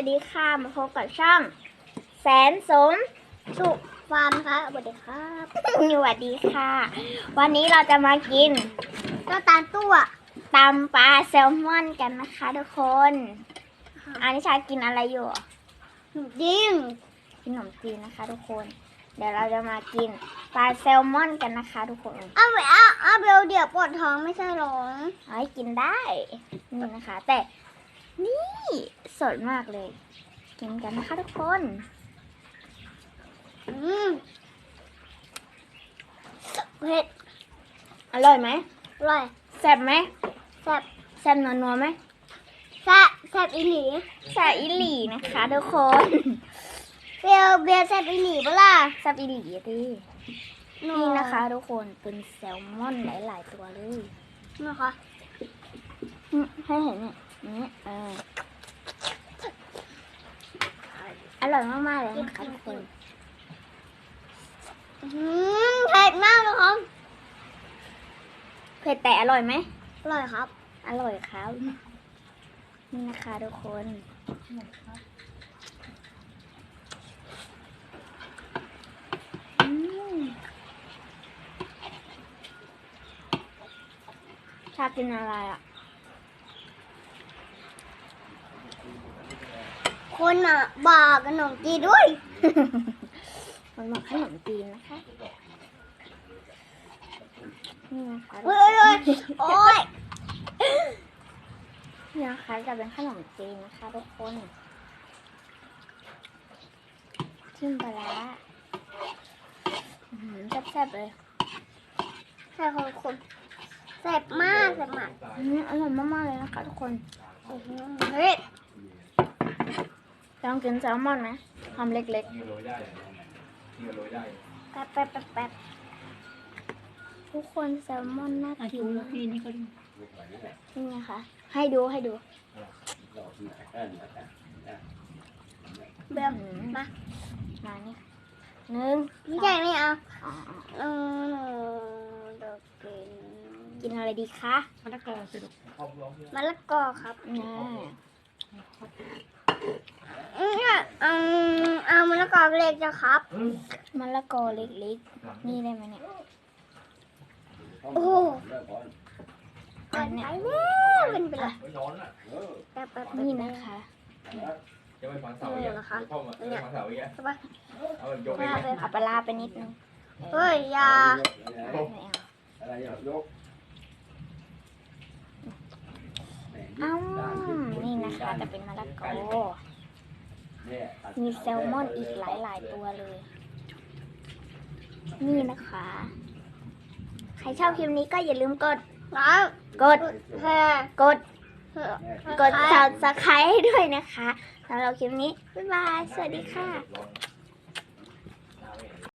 วัสดีค่ะ มาพบกับช่อง แสนสมสุขฟาร์มค่ะสวัสดีครับสวัสดีค่ะ วันนี้เราจะมากินก็ตามตัวตำปลาแซลมอนกันนะคะทุกคน อันนี้ชากินอะไรอยู่ยิงกินขนมจีนนะคะ ทุกคน เดี๋ยวเราจะมากินปลาแซลมอนกันนะคะ ทุกคนเอาไปเอาเอาเบลเดี๋ยวปวดท้องไม่ใช่หรอเอาให้กินได้นี่นะคะ แต่ นี่สดมากเลย กินกันนะคะทุกคน อืมเผ็ดอร่อยไหมอร่อยแซ่บไหมแซ่บแซ่บนัวนัวๆไหมแซ่บแซ่บอีหลีแซ่บอีหลีนะคะทุกคนเบลเบลแซ่บอีหลีปะล่ะแซ่บอีหลีดินี่นะคะทุกคนเป็นแซลมอนหลาย ๆ ตัวเลยนะคะอืมให้เห็นเนี่ยนี่เอออร่อยมากๆเลยนะคะทุกคนอืมเผ็ดมากเลยครับเผ็ดแต่อร่อยไหมอร่อยครับ อร่อยครับนี่นะคะทุกคนอืมชากินอะไรอะ คนอะบอกขนมจีนด้วย มันมาขนมจีนนะคะนี่นะคะเฮ้ยเฮ้ยโอ้ยนี่นะคะจะเป็นขนมจีนนะคะทุกคนทิมปลาร้าอื้อหือแซ่บๆเลยแซ่บของคนแซ่บมากแซ่บมากอืมอร่อยมากๆเลยนะคะทุกคนอื้อหือเฮ้ย ลองกินแซลมอนไหมทำเล็กนี่โรยได้เลยนี่โรยได้แป๊บแป๊บแป๊บแป๊บๆทุกคนแซลมอนน่ากินมากพี่นี่ก็ดูนี่นะคะให้ดูให้ดูเบลอืมมามานี่หนึ่งไม่ใช่ไม่เอาอ๋ออ๋อเออหนูเดี๋ยวกินกินอะไรดีคะมะละกอสรุปมะละกอครับนี่อืม เนี่ยเอาเอามะละกอเล็กจะครับมะละกอเล็กๆ นี่ได้ไหมเนี่ย โอ้โหอัอันนเนี้ไหนยแล้วเป็นไปละไม่ร้อนอะแป๊บแป๊บนี่นะคะจะไปฝังเสาอย่างเข้ามาจะฝังเสาอย่างเงี้ยใช่ปะเอายกไปว่าเลยเอาปลาร้าไปนิดนึง เฮ้ยอยาไม่เอาอะไรยกอ้าวนี่นะคะจะเป็นมะละกอ มีแซลมอนอีกหลายๆตัวเลย นี่นะคะ ใครชอบคลิปนี้ก็อย่าลืมกดแล้วกดแพ้กด กด subscribe ให้ด้วยนะคะสำหรับคลิปนี้ บ๊ายบาย สวัสดีค่ะร้อน